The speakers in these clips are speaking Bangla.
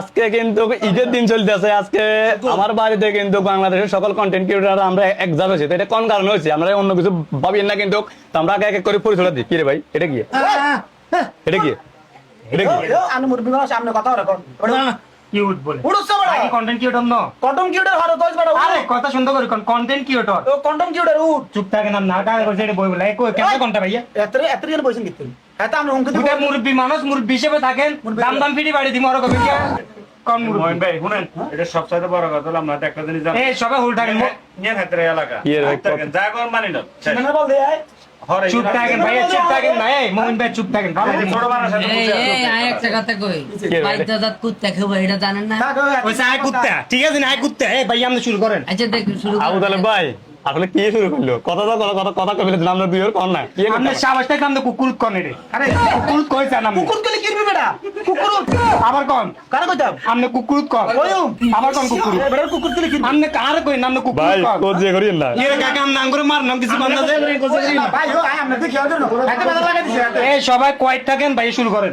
আজকে কিন্তু ঈদের দিন চলতেছে আজকে আমার বাড়িতে কিন্তু বাংলাদেশের সকল কন্টেন্ট ক্রিয়েটার আমরা একজাত হয়েছি। এটা কোন কারণে হয়েছে? আমরা অন্য কিছু ভাবিয়েন না কিন্তু আমরা এক এক করে পরিচয় দিই। কি রে ভাই? এটা কি? এটা কি? এটা কি? আমি মুরব্বী মানুষ সামনে কথা বলে কোন কিউট বলে? উড়ুস বড়। আগে কন্টেন্ট কিউটর ন। কন্ডম কিউটার হারো কইস বড় আরে কথা সুন্দর করে কন্টেন্ট কিউটর ও কন্ডম কিউটার উঠ চুপ থাকে না করছে এটা বই বলে কই কেন কোনটা ভাইয়া? এত এত বইছেন এত আমি হুমকি দিব। মুরব্বি মানুষ মুরব্বি হিসেবে থাকেন। দাম দাম ফিরি বাড়ি দিম আর কবে কি কোন মুরব্বি ভাই শুনেন এটা সবচাইতে বড় কথা হলো আমরা একটা জিনিস জানি। এই সবাই হুল থাকেন নিয়ে হাতের এলাকা। কি এর ভাই, থাকেন, যা কর মানি না মানে বল দে আয়। হরে চুপ থাকেন ভাইয়া চুপ থাকেন না এই মোহন ভাই চুপ থাকেন। ভালো ছোট মানুষ এই বসে এই আছো। আয় একটা কথা কই। বাইদা দাঁত কুত্তা খেবো এটা জানেন না? ওই আয় কুত্তা। ঠিক আছে না আয় কুত্তা। এই ভাই আমরা শুরু করেন। আচ্ছা দেখ শুরু আবু তালেব ভাই আসলে কি শুরু করল? কথা তো কথা কথা কথা কবে আমরা দুই ওর কর না। কি আপনি সাবাস থেকে আমরা কুকুর কনে রে। আরে কুকুর কইছে না কুকুর কলি কিরবি বেটা? কুকুর আবার কোন? কারে কইতাম? আপনি কুকুর কন। ওয়ুম আবার কোন কুকুর? বেটার কুকুর কলি কিরবি আপনি কার কই? নাম কুকুর ভাই কন। কোচ যে করিয়েন না। এর কাকা আম নাম করে মার নাম কিছু বন্ধ দে ভাই ও আয় আমরা দেখি আদর না। এত বেলা লাগাই দিছে এত। এই সবাই কয়েক থাকেন ভাই শুরু করেন।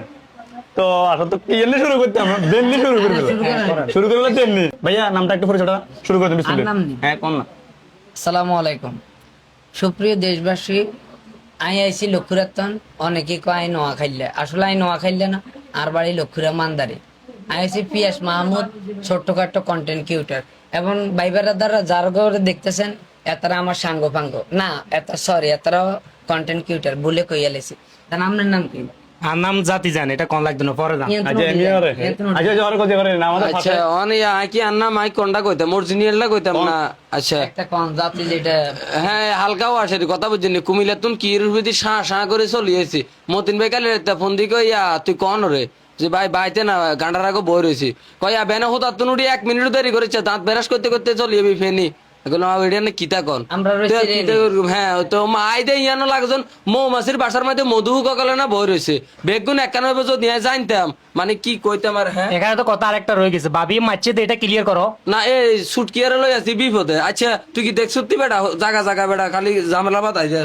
তো আসলে তো কি এমনি শুরু করতে আমরা দেননি শুরু করে দিল। শুরু করে দিল দেননি। ভাইয়া নামটা একটু পরিচয়টা শুরু করে দিন বিসমিল্লাহ। হ্যাঁ কোন না। আসসালামু আলাইকুম। সুপ্রিয় দেশবাসী আই আইসি লক্ষ্মীরতন অনেকে কয় নোয়া খাইলে আসলে আই নোয়া খাইলে না, আর বাড়ি লক্ষ্মীরা মান্দারে। আই আইসি পিয়াস মাহমুদ ছোট্টখাট্ট কন্টেন্ট কিউটার এবং বাইবারা দ্বারা যার ঘরে দেখতেছেন, এতারা আমার সাঙ্গ ফাঙ্গ না, এত সরি এতারাও কন্টেন্ট কিউটার বলে কইয়া লেছি। তার নাম কি? আর নাম জাতি জান এটা কোন লাগতো না পরে জান। আচ্ছা এমনি আরে আচ্ছা জোরে না আমাদের আচ্ছা অনে আকি আন্না মাই কোনটা কইতাম? অরিজিনালটা কইতাম না? আচ্ছা। একটা কোন জাতি যেটা হ্যাঁ হালকাও আসে কথা কুমিল্লা তুন কি রুপিদি শাঁ শাঁ করে চলিয়েছি মতিন ভাই কালে ফোন দি কইয়া তুই কন রে? যে ভাই বাইতে না গান্ডার আগে বই রয়েছি কইয়া বেনা হতা তুন উড়ি এক মিনিট দেরি করেছে দাঁত বেরাস করতে করতে চলিয়ে ফেনি। এগুলো এটা না কিতা কন? আমরা রয়েছি তো রে কিতা করব? হ্যাঁ তো মাই দে ইয়ানো লাগজন। মৌমাছির বাসার মধ্যে মধু ককলে না বই রয়েছে বেগুন একানব্বই জানতাম। মানে কি কইতাম আর হ্যাঁ? এখানে তো কথা আরেকটা রয়ে গেছে। ভাবি মারছে এটা ক্লিয়ার করো। না এই সুটকিয়ারে লই আছি বিপদে? আচ্ছা তুই কি দেখছ তুই বেটা? জাগা জাগা বেটা খালি ঝামেলা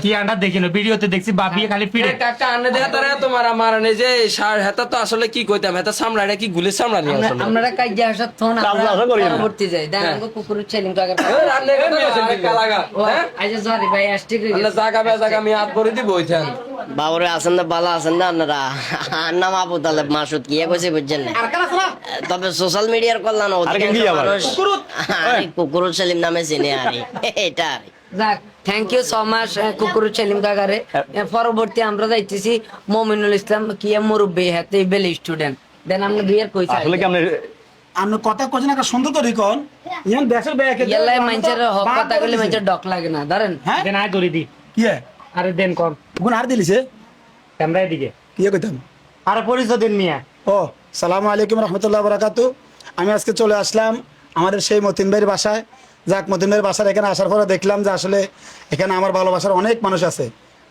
কি আন্ডা দেখিল? ভিডিওতে দেখছি ভাবি খালি পিড়ে কাকা আনে দেয়া তারা তোমার আমার আনে যে সার হেতা তো আসলে কি কইতাম? হেতা সামলা এটা কি গুলি সামলা নিয়ে আসলে? আমরা কাজে আসার থন কাজে আসা করি না। পরবর্তী যাই। দেন আমাকে কুকুরের তো আগে ও আচ্ছা বাবরে আছেন না বালা আছেন না আপনারা? আর নাম আবু তালেব মাসুদ কি? কইছে বুঝছেন না। তবে সোশ্যাল মিডিয়ার কল্যাণ আরেকজন কি সেলিম নামে চিনে আরে। এটা আরে। যাক থ্যাংক ইউ সো মাচ কুকুরের ছেলিম কাকারে। পরবর্তী আমরা যাইতেছি মমিনুল ইসলাম কি মুরব্বী হাতে বেল স্টুডেন্ট দেন আমরা দুইয়ের কইছি আসলে কি আমরা আমি কথা কইছেন একটা সুন্দর করে কোন। ইয়ান দেশের ব্যাকে ইয়ালাই হক কথা কইলে ডক লাগে না ধরেন। হ্যাঁ? দেন আয় দড়ি দি। ইয়ে আরে দেন কর। গুণ আর দিলিছে ক্যামেরা এদিকে। ইয়ে কইতাম? আরে পরিচয় দিন মিয়া। ও সালামু আলাইকুম রহমতুল্লাহ বরাকাতু। আমি আজকে চলে আসলাম আমাদের সেই মতিন ভাইয়ের বাসায়। যাক মতিন ভাইয়ের বাসার এখানে আসার পরে দেখলাম যে আসলে এখানে আমার ভালোবাসার অনেক মানুষ আছে।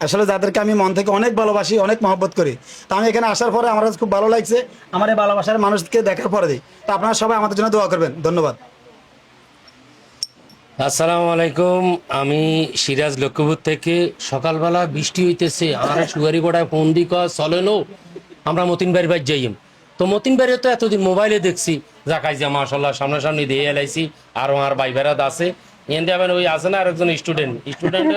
আসলে যাদেরকে আমি মন থেকে অনেক ভালোবাসি, অনেক মহব্বত করি। তো আমি এখানে আসার পরে আমার খুব ভালো লাগছে, আমার এই ভালোবাসার মানুষকে দেখার পরে দিই। তো আপনারা সবাই আমাদের জন্য দোয়া করবেন। ধন্যবাদ। আসসালামু আলাইকুম। আমি সিরাজ লক্ষ্মীপুর থেকে। সকালবেলা বৃষ্টি হইতেছে আর সুগারি গোড়ায় ফোন দি কয় আমরা মতিন বাড়ির বাড়ি যাইম। তো মতিন বাড়ি তো এতদিন মোবাইলে দেখছি যা মাসাল্লাহ সামনাসামনি দিয়ে এলাইছি, আর আমার ভাই আছে। এনতে আবার ওই আছে না আরেকজন স্টুডেন্ট স্টুডেন্ট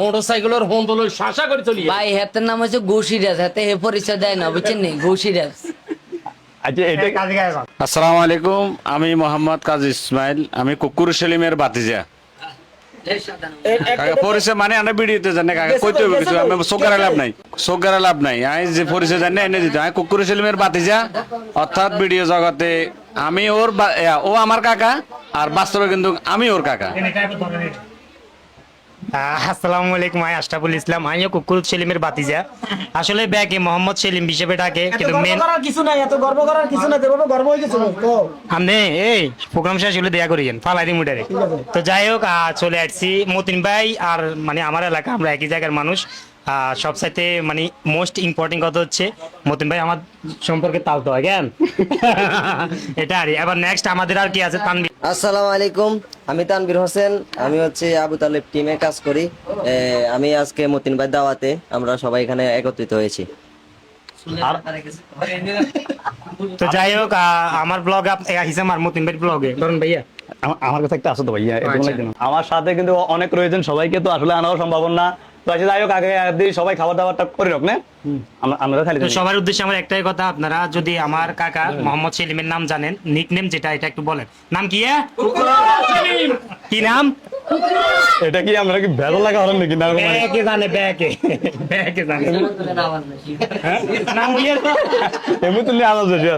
মোটর ফোন তো শাসা করে চলি ভাই হাতের নাম হচ্ছে গৌসিরাজ হাতে হে পরিচয় দেয় না বুঝছেন নি? গৌসিরাজ আচ্ছা এটা কাজে গায়ে যান। আসসালামু আলাইকুম আমি মোহাম্মদ কাজী ইসমাইল আমি কুকুর সেলিমের বাতিজা পরিচয় মানে আনে ভিডিওতে জানে কাকা কইতে হবে কিছু আমি সোগারে লাভ নাই। সোগারে লাভ নাই। আমি যে পরিচয় জানি এনে দিতে। আমি কুকুর সেলিমের বাতিজা অর্থাৎ ভিডিও জগতে আমি ওর ও আমার কাকা আর বাস্তবে কিন্তু আমি ওর কাকা। দেন এটা একটু ধরে নিন। আহ, আসসালামু আলাইকুম আই আশরাফুল ইসলাম। আমিও কুকুর সেলিমের বাতিজা আসলে ব্যাকে মোহাম্মদ সেলিম হিসেবে ডাকে কিন্তু মেন কিছু নাই এত গর্ব করার কিছু নাই যেভাবে গর্ব হয়ে গেছিল তো। আপনি এই প্রোগ্রাম শেষ হলে দেয়া করিয়েন ফালাই দি মুটারে তো যাই হোক চলে আসছি। মতিন ভাই আর মানে আমার এলাকা আমরা একই জায়গার মানুষ। আহ, সব সাথে মানে মোস্ট ইম্পর্টেন্ট কথা হচ্ছে মতিন ভাই আমার সম্পর্কে তালতো হয় কেন এটা আর এবার নেক্সট আমাদের আর কি আছে আসসালামু আলাইকুম আমি তানভীর হোসেন আমি হচ্ছে আবু তালেব টিমে কাজ করি। আমি আজকে মতিন ভাই দাওয়াতে আমরা সবাই এখানে একত্রিত হয়েছি। তো যাই হোক আমার ব্লগ হিসাব আর মতিন ভাই ব্লগে ধরুন ভাইয়া আমার কাছে একটা তো ভাইয়া আচ্ছা। আমার সাথে কিন্তু অনেক রয়েছেন সবাইকে তো আসলে আনাও সম্ভব না তো আচ্ছা যাই হোক আগে সবাই খাবার দাবারটা করে রাখ না? আমরা খালি সবার উদ্দেশ্যে আমার একটাই কথা আপনারা যদি আমার কাকা মোহাম্মদ সেলিমের নাম জানেন নিক নেম যেটা এটা একটু বলেন। নাম কি কি নাম? এটা কি আমরা কি ভেলো লাগা হলেন নাকি? না ব্যাকে জানে ব্যাকে। ব্যাকে জানে। হ্যাঁ? নাম কি এর? এমনি আওয়াজ হয়েছে